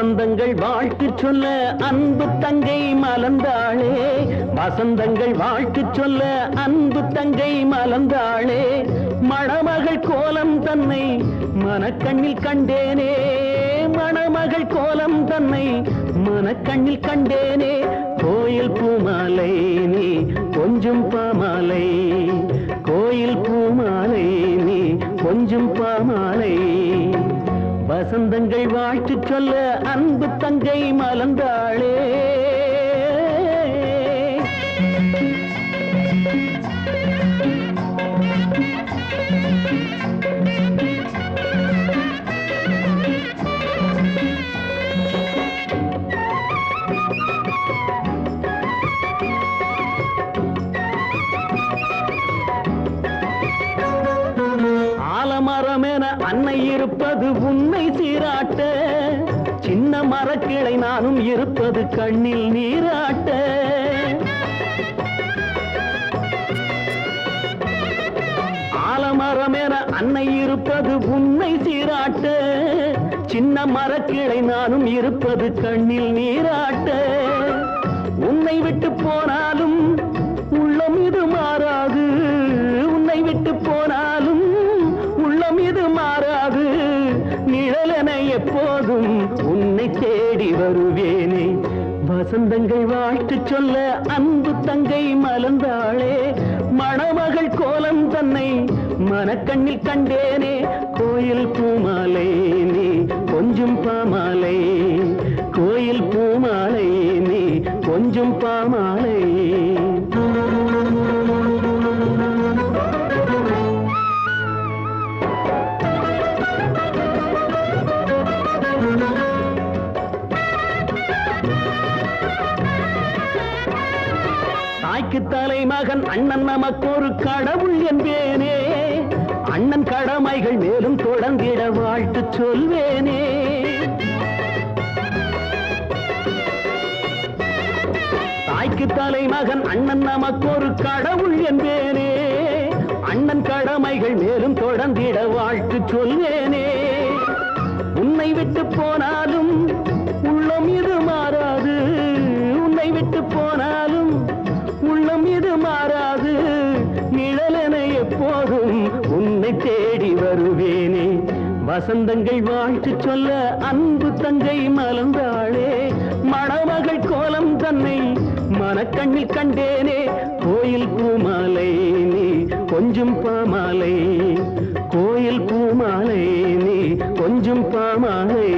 வசந்தங்கள் வாழ்த்து சொல்ல அன்பு தங்கை மலர்ந்தாளே. வசந்தங்கள் வாழ்த்து சொல்ல அன்பு தங்கை மலர்ந்தாளே. மணமகள் கோலம் தன்னை மனக்கண்ணில் கண்டேனே. மணமகள் கோலம் தன்னை மனக்கண்ணில் கண்டேனே. கோயில் பூமாலை நீ கொஞ்சம் பாமாலை. கோயில் பூமாலை நீ கொஞ்சம் பாமாலை. வசந்தங்கள் வாழ்த்து சொல்ல அன்பு தங்கை மலர்ந்தாளே. என அன்னை இருப்பது உன்னை சீராட்ட. சின்ன மரக்கிளை நானும் இருப்பது கண்ணில் நீராட்ட. ஆலமரம் என அன்னை இருப்பது உன்னை சீராட்ட. சின்ன மரக்கிளை நானும் இருப்பது கண்ணில் நீராட்ட. உன்னை விட்டு போனாலும் உன்னை தேடி வருவேனே. வசந்தங்கள் வாழ்த்து சொல்ல அன்பு தங்கை மலர்ந்தாளே. மணமகள் கோலம் தன்னை மனக்கண்ணில் கண்டேனே. கோயில் பூமாலை நீ கொஞ்சம் பாமாலை. கோயில் பூமாலை நீ கொஞ்சம் பாமாலை. தாய்க்கு தலைமகன் அண்ணன் நமக்கு ஒரு கடவுள் என்பேனே. அண்ணன் கடமைகள் மேலும் தொடர்ந்திட வாழ்த்து சொல்வேனே. தாய்க்கு தலைமகன் அண்ணன் நமக்கு ஒரு கடவுள் என்பேனே. அண்ணன் கடமைகள் மேலும் தொடர்ந்திட வாழ்த்து சொல்வேனே. உன்னை விட்டு போனாலும் உன்னை தேடி வருவேனே. வசந்தங்கள் வாழ்த்து சொல்ல அன்பு தங்கை மலர்ந்தாளே. மணமகள் கோலம் தன்னை மனக்கண்ணில் கண்டேனே. கோயில் பூமாலை நீ கொஞ்சம் பாமாலை. கோயில் பூமாலை நீ கொஞ்சம் பாமாலை.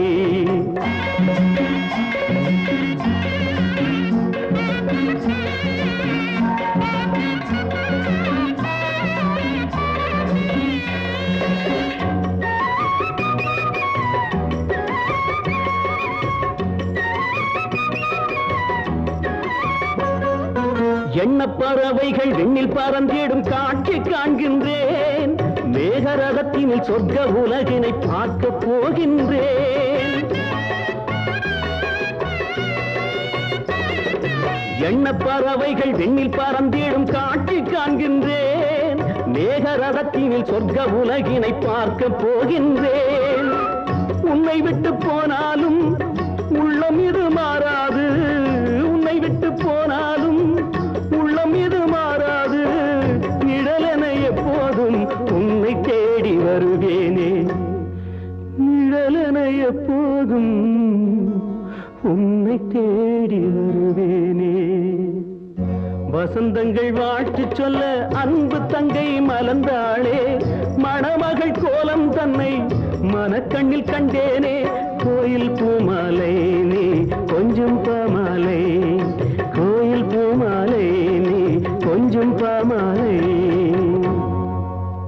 எண்ண பறவைகள் விண்ணில் பறந்திடும் காட்சி காண்கின்றேன். மேகரகத்தினில் சொர்க்க உலகினை பார்க்க போகின்றேன். எண்ண பறவைகள் விண்ணில் பறந்திடும் காட்சி காண்கின்றேன். மேகரகத்தினில் சொர்க்க உலகினை பார்க்க போகின்றேன். உன்னை விட்டு போனாலும் உள்ளம் இது மாறாது. உன்னை விட்டு போனாலும் வேதனை எப்போதும் உன்னை தேடி வருவேனே. வசந்தங்கள் வாழ்த்து சொல்ல அன்பு தங்கை மலர்ந்தாளே. மணமகள் கோலம் தன்னை மனக்கண்ணில் கண்டேனே. கோயில் பூமாலை